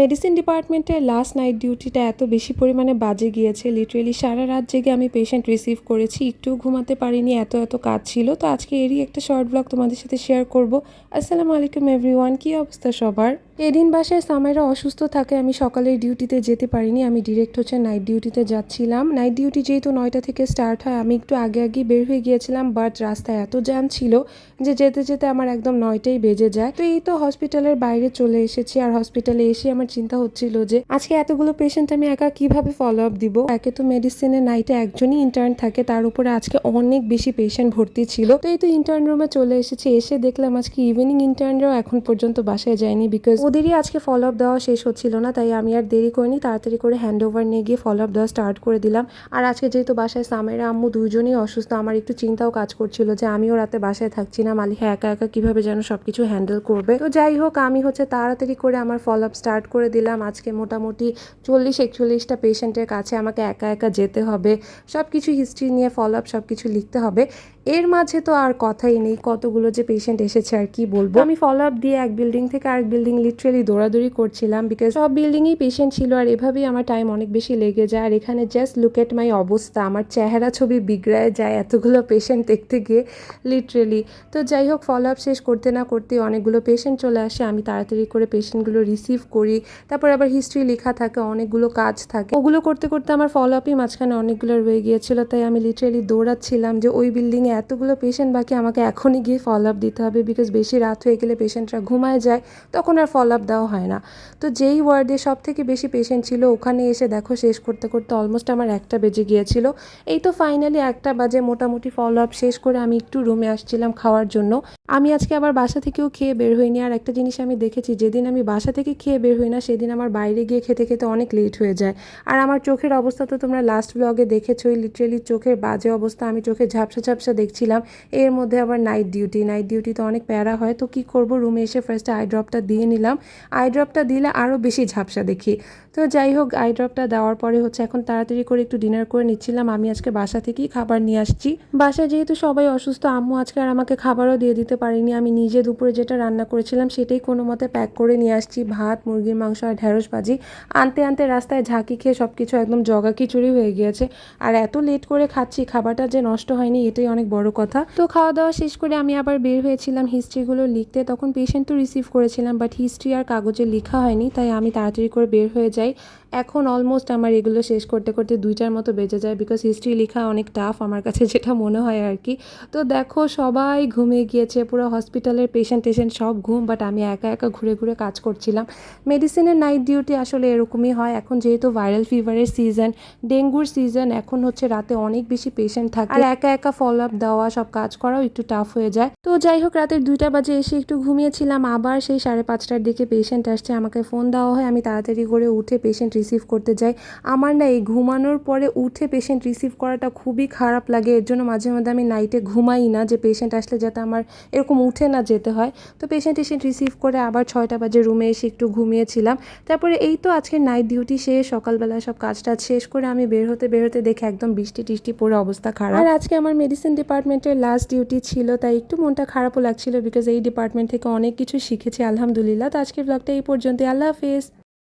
Medicine ডিপার্টমেন্টের last night ডিউটিটা এত বেশি পরিমাণে বাজে গিয়েছে লিটারেলি সারা রাত জেগে আমি পেশেন্ট রিসিভ করেছি, একটুও ঘুমাতে পারিনি, এত এত কাজ ছিল। তো আজকে এরই একটা শর্ট ব্লগ তোমাদের সাথে শেয়ার করব। আসসালামু আলাইকুম এভরিওয়ান কী অবস্থা সবার? এদিন বাসায় সামাইরা অসুস্থ থাকে, আমি সকালের ডিউটিতে যেতে পারিনি, আমি ডিরেক্ট হচ্ছে নাইট ডিউটিতে যাচ্ছিলাম। নাইট ডিউটি যেহেতু নয়টা থেকে স্টার্ট হয়, আমি একটু আগে আগে বের হয়ে গিয়েছিলাম বাট রাস্তায় এত জ্যাম ছিল যে যেতে যেতে আমার একদম নয়টাই বেজে যায়। তো এই তো হসপিটালের বাইরে চলে এসেছি, আর হসপিটালে এসে আমার চিন্তা হচ্ছিল যে আজকে এতগুলো পেশেন্ট আমি একা কীভাবে ফলো আপ দিব? একে তো মেডিসিনের নাইটে একজনই ইন্টার্ন থাকে, তার উপরে আজকে অনেক বেশি পেশেন্ট ভর্তি ছিল। তো এই তো ইন্টার্ন রুমে চলে এসেছি, এসে দেখলাম আজকে ইভিনিং ইন্টার্নরাও এখন পর্যন্ত বাসায় যায়নি বিকজ ওদেরই আজকে ফলো আপ দেওয়া শেষ হচ্ছিল না, তাই আমি আর দেরি করিনি, তাড়াতাড়ি করে হ্যান্ড ওভার নিয়ে গিয়ে ফলো আপ দেওয়া স্টার্ট করে দিলাম। আর আজকে যেহেতু বাসায় সামেরা আম্মু দুজনেই অসুস্থ, আমার একটু চিন্তাও কাজ করছিল যে আমিও রাতে বাসায় থাকছি না মালিহা একা একা কীভাবে যেন সব কিছু হ্যান্ডেল করবে। তো যাই হোক, আমি হচ্ছে তাড়াতাড়ি করে আমার ফলো আপ স্টার্ট করে দিলাম। আজকে মোটামুটি চল্লিশ একচল্লিশটা পেশেন্টের কাছে আমাকে একা একা যেতে হবে সব কিছু হিস্ট্রি নিয়ে ফলো আপ সব কিছু লিখতে হবে। এর মাঝে তো আর কথাই নেই, কতগুলো যে পেশেন্ট এসেছে আর কি বলব। আমি ফলো আপ দিয়ে এক বিল্ডিং থেকে আরেক বিল্ডিং লিটারেলি দৌড়াদৌড়ি করছিলাম বিকজ সব বিল্ডিংয়েই পেশেন্ট ছিল আর এভাবেই আমার টাইম অনেক বেশি লেগে যায়। আর এখানে জাস্ট লুক এট মাই অবস্থা, আমার চেহারা ছবি বিগড়ায় যায় এতগুলো পেশেন্ট দেখতে গিয়ে লিটারেলি তো যাই হোক ফলো আপ শেষ করতে না করতে অনেকগুলো পেশেন্ট চলে আসে, আমি তাড়াতাড়ি করে পেশেন্টগুলো রিসিভ করি। তারপর আবার হিস্ট্রি লেখা থাকে, অনেকগুলো কাজ থাকে। ওগুলো করতে করতে আমার ফলো আপই মাঝখানে অনেকগুলো রয়ে গিয়েছিল, তাই আমি লিটারেলি দৌড়াচ্ছিলাম যে ওই বিল্ডিংয়ে এতগুলো পেশেন্ট বাকি আমাকে এখনই গিয়ে ফলো আপ দিতে হবে বিকজ বেশি রাত হয়ে গেলে পেশেন্টরা ঘুমায় যায়, তখন আর ফলো আপ দেওয়া হয় না। তো যেই ওয়ার্ডে সব থেকে বেশি পেশেন্ট ছিল, ওখানে এসে দেখো শেষ করতে করতে অলমোস্ট আমার একটা বেজে গিয়েছিল। এই তো ফাইনালি একটা বাজে মোটামুটি ফলো আপ শেষ করে আমি একটু রুমে আসছিলাম খাওয়ার জন্য। আমি আজকে আবার বাসা থেকেও খেয়ে বের হইনি। আর একটা জিনিস আমি দেখেছি, যেদিন আমি বাসা থেকে খেয়ে বের হই না, সেদিন আমার বাইরে গিয়ে খেতে খেতে অনেক লেট হয়ে যায়। আর আমার চোখের অবস্থা তো তোমরা লাস্ট ব্লগে দেখেছোই লিটারেলি চোখের বাজে অবস্থা, আমি চোখে ঝাপসা ঝাপসা দেখছিলাম। এর মধ্যে আবার নাইট ডিউটি নাইট ডিউটি তো অনেক প্যারা হয়। তো কি করব? রুমে এসে ফার্স্টে আই ড্রপটা দিয়ে নিলাম। আই ড্রপটা দিলে আরও বেশি ঝাপসা দেখি। তো যাই হোক আই ড্রপটা দেওয়ার পরে হচ্ছে এখন তাড়াতাড়ি করে একটু ডিনার করে নিচ্ছিলাম। আমি আজকে বাসা থেকেই খাবার নিয়ে আসছি। বাসায় যেহেতু সবাই অসুস্থ, আম্মু আজকে আর আমাকে খাবারও দিয়ে দিতে পারিনি। আমি নিজে দুপুরে যেটা রান্না করেছিলাম সেটাই কোনো মতে প্যাক করে নিয়ে আসছি। ভাত, মুরগির মাংস আর ঢ্যাঁড়স ভাজি। আনতে আনতে রাস্তায় ঝাঁকি খেয়ে সব কিছু একদম জগা খিচুড়ি হয়ে গিয়েছে। আর এত লেট করে খাচ্ছি, খাবারটা যে নষ্ট হয়নি, এটাই অনেক বড় কথা। তো খাওয়া দাওয়া শেষ করে আমি আবার বের হয়েছিলাম হিস্ট্রিগুলো লিখতে। তখন পেশেন্ট তো রিসিভ করেছিলাম বাট হিস্ট্রি আর কাগজে লেখা হয়নি, তাই আমি তাড়াতাড়ি করে বের হয়ে যাই। এখন অলমোস্ট আমার এগুলো শেষ করতে করতে দুইটার মতো বেজে যায় বিকজ হিস্ট্রি লেখা অনেক টাফ আমার কাছে যেটা মনে হয় আর কি। তো দেখো, সবাই ঘুমিয়ে গিয়েছে, পুরো হসপিটালের পেশেন্ট টেশেন্ট সব ঘুম বাট আমি একা একা ঘুরে ঘুরে কাজ করছিলাম। মেডিসিনের নাইট ডিউটি আসলে এরকমই হয়। এখন যেহেতু ভাইরাল ফিভারের সিজন ডেঙ্গুর সিজন এখন হচ্ছে রাতে অনেক বেশি পেশেন্ট থাকে। আর একা একা ফলো আপ দেওয়া সব কাজ করাও একটু টাফ হয়ে যায়। তো যাই হোক, রাতের দুইটা বাজে এসে একটু ঘুমিয়েছিলাম। আবার সেই সাড়ে পাঁচটার দিকে পেশেন্ট আসছে, আমাকে ফোন দেওয়া হয়। আমি তাড়াতাড়ি করে উঠে পেশেন্ট রিসিভ করতে যাই। আমার না এই ঘুমানোর পরে উঠে পেশেন্ট রিসিভ করাটা খুবই খারাপ লাগে। এর জন্য মাঝে মধ্যে আমি নাইটে ঘুমাই না, যে পেশেন্ট আসলে যাতে আমার এরকম উঠে না যেতে হয়। তো পেশেন্ট টেশেন্ট রিসিভ করে আবার ছয়টা বাজে রুমে এসে একটু ঘুমিয়েছিলাম। তারপরে এই তো আজকে নাইট ডিউটি শেষ, সকালবেলা সব কাজ টাজ শেষ করে আমি বের হতে বের হতে দেখে একদম বৃষ্টি টিষ্টি পড়ে, অবস্থা খারাপ। আর আজকে আমার মেডিসিন ডিপার্টমেন্টের লাস্ট ডিউটি ছিল, তাই একটু মনটা খারাপও লাগছিল বিকজ এই ডিপার্টমেন্ট থেকে অনেক কিছু শিখেছি, আলহামদুলিল্লাহ। তো আজকের ব্লগটা এই পর্যন্ত আল্লাহ হাফেজ।